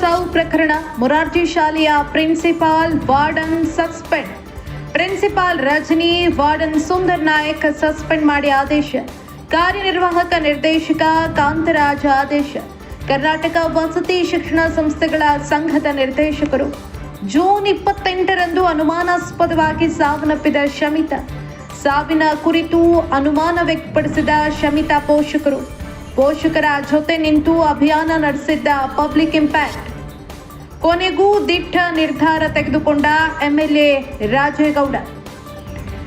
ಸಾವು ಪ್ರಕರಣ ಮೊರಾರ್ಜಿ ಶಾಲೆಯ principal warden suspend. Principal Rajani, warden Sundar Nayak suspend ಮಾಡಿ ಆದೇಶ. ಕಾರ್ಯನಿರ್ವಾಹಕ ನಿರ್ದೇಶಕ ಕಾಂತರಾಜ ಆದೇಶ. ಕರ್ನಾಟಕ ವಸತಿ ಶಿಕ್ಷಣ ಸಂಸ್ಥೆಗಳ ಸಂಘದ ನಿರ್ದೇಶಕರು. ಜೂನ್ ಇಪ್ಪತ್ತೆಂಟರಂದು ಅನುಮಾನಾಸ್ಪದವಾಗಿ ಸಾವನ್ನಪ್ಪಿದ ಶಮಿತ. ಸಾವಿನ ಕುರಿತು ಅನುಮಾನ ವ್ಯಕ್ತಪಡಿಸಿದ ಶಮಿತಾ ಪೋಷಕರು. ಪೋಷಕರ ಜೊತೆ ನಿಂತು ಅಭಿಯಾನ ನಡೆಸಿದ್ದ ಪಬ್ಲಿಕ್ ಇಂಪ್ಯಾಕ್ಟ್. ಕೊನೆಗೂ ದಿಟ್ಟ ನಿರ್ಧಾರ ತೆಗೆದುಕೊಂಡ ಎಂಎಲ್ಎ ರಾಜೇಗೌಡ.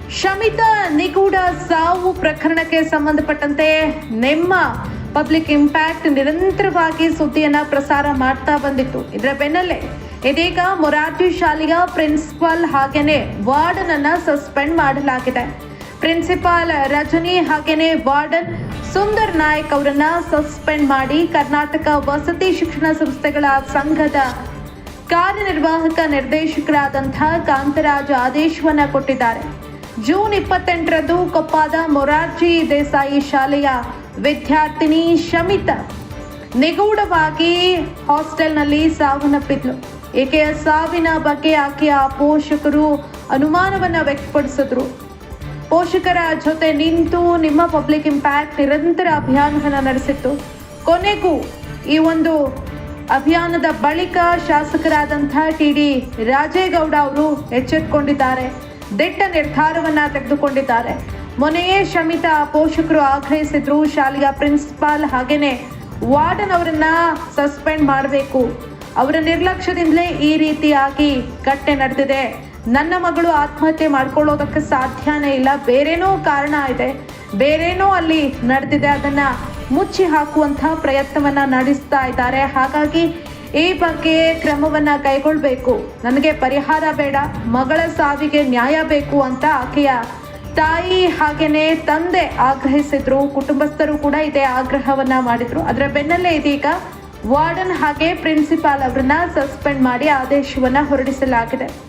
ಶಮಿತಾ ನಿಗೂಢ ಸಾವು ಪ್ರಕರಣಕ್ಕೆ ಸಂಬಂಧಪಟ್ಟಂತೆ ನಿಮ್ಮ ಪಬ್ಲಿಕ್ ಇಂಪ್ಯಾಕ್ಟ್ ನಿರಂತರವಾಗಿ ಸುದ್ದಿಯನ್ನ ಪ್ರಸಾರ ಮಾಡ್ತಾ ಬಂದಿತ್ತು. ಇದರ ಬೆನ್ನಲ್ಲೇ ಇದೀಗ ಮೊರಾರ್ಜಿ ಶಾಲೆಯ ಪ್ರಿನ್ಸಿಪಾಲ್ ಹಾಗೇನೆ ವಾರ್ಡನ್ ಅನ್ನ ಸಸ್ಪೆಂಡ್ ಮಾಡಲಾಗಿದೆ. ಪ್ರಿನ್ಸಿಪಾಲ್ ರಜನಿ ಹಾಗೇನೆ ವಾರ್ಡನ್ ಸುಂದರ್ ನಾಯಕ್ ಅವರನ್ನ ಸಸ್ಪೆಂಡ್ ಮಾಡಿ ಕರ್ನಾಟಕ ವಸತಿ ಶಿಕ್ಷಣ ಸಂಸ್ಥೆಗಳ ಸಂಘದ ಕಾರ್ಯನಿರ್ವಾಹಕ ನಿರ್ದೇಶಕರಾದಂತಹ ಕಾಂತರಾಜ್ ಆದೇಶವನ್ನ ಕೊಟ್ಟಿದ್ದಾರೆ. ಜೂನ್ ಇಪ್ಪತ್ತೆಂಟರಂದು ಕೊಪ್ಪದ ಮೊರಾರ್ಜಿ ದೇಸಾಯಿ ಶಾಲೆಯ ವಿದ್ಯಾರ್ಥಿನಿ ಶಮಿತ ನಿಗೂಢವಾಗಿ ಹಾಸ್ಟೆಲ್ನಲ್ಲಿ ಸಾವನ್ನಪ್ಪಿದ್ಲು. ಈಕೆಯ ಸಾವಿನ ಬಗ್ಗೆ ಆಕೆಯ ಪೋಷಕರು ಅನುಮಾನವನ್ನ ವ್ಯಕ್ತಪಡಿಸಿದ್ರು. ಪೋಷಕರ ಜೊತೆ ನಿಂತು ನಿಮ್ಮ ಪಬ್ಲಿಕ್ ಇಂಪ್ಯಾಕ್ಟ್ ನಿರಂತರ ಅಭಿಯಾನವನ್ನು ನಡೆಸಿತ್ತು. ಕೊನೆಗೂ ಈ ಒಂದು ಅಭಿಯಾನದ ಬಳಿಕ ಶಾಸಕರಾದಂಥ ಟಿ ಡಿ ರಾಜೇಗೌಡ ಅವರು ಎಚ್ಚೆತ್ಕೊಂಡಿದ್ದಾರೆ. ದಿಟ್ಟ ನಿರ್ಧಾರವನ್ನ ತೆಗೆದುಕೊಂಡಿದ್ದಾರೆ. ಮೊನೆಯೇ ಶಮಿತಾ ಪೋಷಕರು ಆಗ್ರಹಿಸಿದ್ರು. ಶಾಲೆಯ ಪ್ರಿನ್ಸಿಪಾಲ್ ಹಾಗೇನೆ ವಾರ್ಡನ್ ಅವರನ್ನ ಸಸ್ಪೆಂಡ್ ಮಾಡಬೇಕು. ಅವರ ನಿರ್ಲಕ್ಷ್ಯದಿಂದಲೇ ಈ ರೀತಿಯಾಗಿ ಘಟನೆ ನಡೆದಿದೆ. ನನ್ನ ಮಗಳು ಆತ್ಮಹತ್ಯೆ ಮಾಡ್ಕೊಳ್ಳೋದಕ್ಕೆ ಸಾಧ್ಯನೇ ಇಲ್ಲ. ಬೇರೇನೋ ಕಾರಣ ಇದೆ. ಬೇರೇನೋ ಅಲ್ಲಿ ನಡೆದಿದೆ. ಅದನ್ನ ಮುಚ್ಚಿ ಹಾಕುವಂತಹ ಪ್ರಯತ್ನವನ್ನ ನಡೆಸ್ತಾ ಇದ್ದಾರೆ. ಹಾಗಾಗಿ ಈ ಬಗ್ಗೆ ಕ್ರಮವನ್ನ ಕೈಗೊಳ್ಬೇಕು. ನನಗೆ ಪರಿಹಾರ ಬೇಡ, ಮಗಳ ಸಾವಿಗೆ ನ್ಯಾಯ ಬೇಕು ಅಂತ ಆಕೆಯ ತಾಯಿ ಹಾಗೇನೆ ತಂದೆ ಆಗ್ರಹಿಸಿದ್ರು, ಕುಟುಂಬಸ್ಥರು ಕೂಡ ಇದೇ ಆಗ್ರಹವನ್ನ ಮಾಡಿದ್ರು. ಅದರ ಬೆನ್ನಲ್ಲೇ ಇದೀಗ ವಾರ್ಡನ್ ಹಾಗೆ ಪ್ರಿನ್ಸಿಪಾಲ್ ಅವರನ್ನ ಸಸ್ಪೆಂಡ್ ಮಾಡಿ ಆದೇಶವನ್ನ ಹೊರಡಿಸಲಾಗಿದೆ.